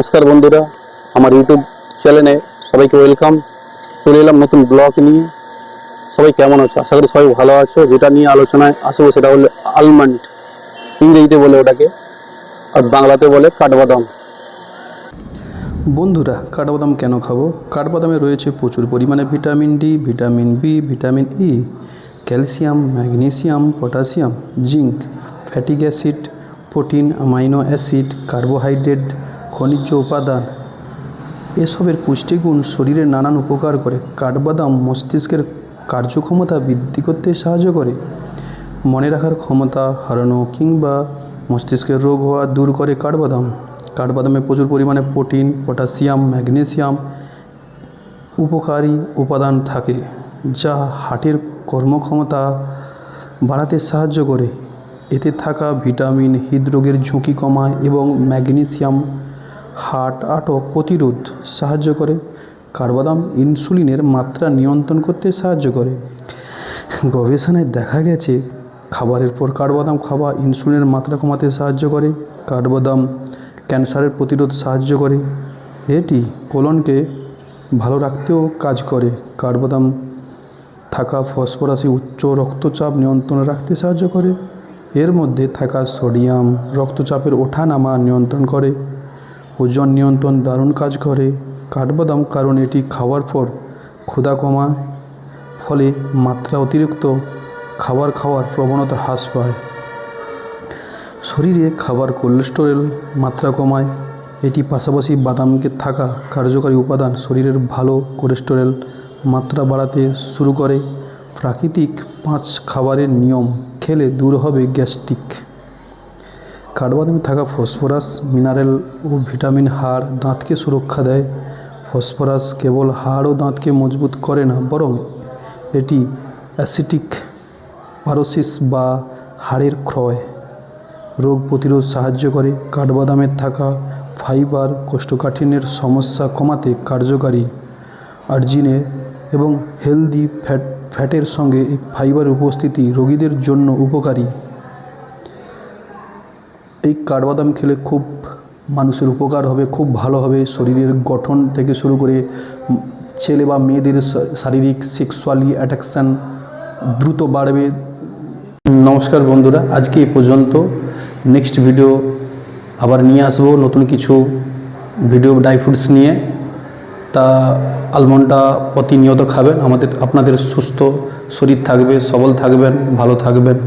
নমস্কার বন্ধুরা, আমার ইউটিউব চ্যানেলে সবাইকে ওয়েলকাম চলে এলাম নতুন ব্লগ নিয়ে। সবাই কেমন আছো? আশা করি সবাই ভালো আছো। যেটা নিয়ে আলোচনায় আসব সেটা হলো আলমন্ড ইংরেজিতে বলে ওটাকে, আর বাংলাতে বলে কাঠবাদাম। বন্ধুরা, কাঠবাদাম কেন খাব? কাঠবাদামে রয়েছে প্রচুর পরিমাণে vitamin D vitamin B vitamin E calcium magnesium potassium zinc fatty acid protein amino acid carbohydrate খনিজ উপাদান। এসবের পুষ্টিগুণ শরীরে নানান উপকার করে। কাঠবাদাম মস্তিষ্কের কার্যক্ষমতা বৃদ্ধি করতে সাহায্য করে। মনে রাখার ক্ষমতা হারানো কিংবা মস্তিষ্কের রোগ হওয়া দূর করে কাঠবাদাম। কাঠবাদামে প্রচুর পরিমাণে প্রোটিন, পটাশিয়াম, ম্যাগনেসিয়াম উপকারী উপাদান থাকে, যা হার্টের কর্মক্ষমতা বাড়াতে সাহায্য করে। এতে থাকা ভিটামিন, হৃদরোগের ঝুঁকি কমায় এবং ম্যাগনেসিয়াম হার্ট আটক প্রতিরোধ সাহায্য করে। কাঠবাদাম ইনসুলিনের মাত্রা নিয়ন্ত্রণ করতে সাহায্য করে। গবেষণায় দেখা গেছে, খাবারের পর কাঠবাদাম খাওয়া ইনসুলিনের মাত্রা কমাতে সাহায্য করে। কাঠবাদাম ক্যান্সারের প্রতিরোধ সাহায্য করে। এটি কোলনকে ভালো রাখতেও কাজ করে। কাঠবাদাম থাকা ফসফরাসি উচ্চ রক্তচাপ নিয়ন্ত্রণে রাখতে সাহায্য করে। এর মধ্যে থাকা সোডিয়াম রক্তচাপের ওঠানামা নিয়ন্ত্রণ করে। ওজন নিয়ন্ত্রণ দারুণ কাজ করে। কাঠবাদাম কারণ এটি খাওয়ার পর ক্ষুধা কমায়, ফলে মাত্রা অতিরিক্ত খাবার খাওয়ার প্রবণতা হ্রাস পায়। শরীরে খাবার কোলেস্টেরল মাত্রা কমায়, এটি পাশাপাশি বাদামকে থাকা কার্যকারী উপাদান শরীরের ভালো কোলেস্টেরল মাত্রা বাড়াতে শুরু করে। প্রাকৃতিক পাঁচ খাবারের নিয়ম খেলে দূর হবে গ্যাস্ট্রিক। কাঠবাদামে থাকা ফসফরাস, মিনারেল ও ভিটামিন হাড় দাঁতকে সুরক্ষা দেয়। ফসফরাস কেবল হাড় ও দাঁতকে মজবুত করে না, বরং এটি অ্যাসিটিক পারোসিস বা হাড়ের ক্ষয় রোগ প্রতিরোধ সাহায্য করে। কাঠবাদামের থাকা ফাইবার কোষ্ঠকাঠিন্যের সমস্যা কমাতে কার্যকারী আর্জিনে এবং হেলদি ফ্যাট, ফ্যাটের সঙ্গে ফাইবার উপস্থিতি রোগীদের জন্য উপকারী। এই কাঠবাদাম খেলে খুব মানুষের উপকার হবে, খুব ভালো হবে। শরীরের গঠন থেকে শুরু করে ছেলে বা মেয়েদের শারীরিক সেক্সুয়ালি অ্যাট্রাকশান দ্রুত বাড়বে। নমস্কার বন্ধুরা, আজকে এ পর্যন্ত। নেক্সট ভিডিও আবার নিয়ে আসব নতুন কিছু ভিডিও ড্রাই ফ্রুটস নিয়ে। তা আলমন্ডটা প্রতিনিয়ত খাবেন। আমাদের, আপনাদের সুস্থ শরীর থাকবে, সবল থাকবেন, ভালো থাকবেন।